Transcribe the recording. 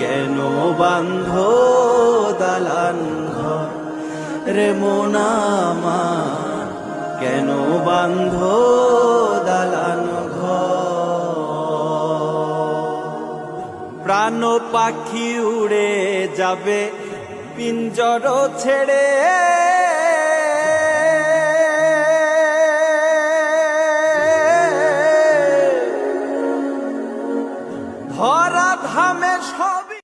কেন বান্ধ দালান ঘর? রে মোনামা কেন বান্ধ দালান প্রাণ পাখি উড়ে যাবে, পিঞ্জর ছেড়ে ভরা ধামে সবই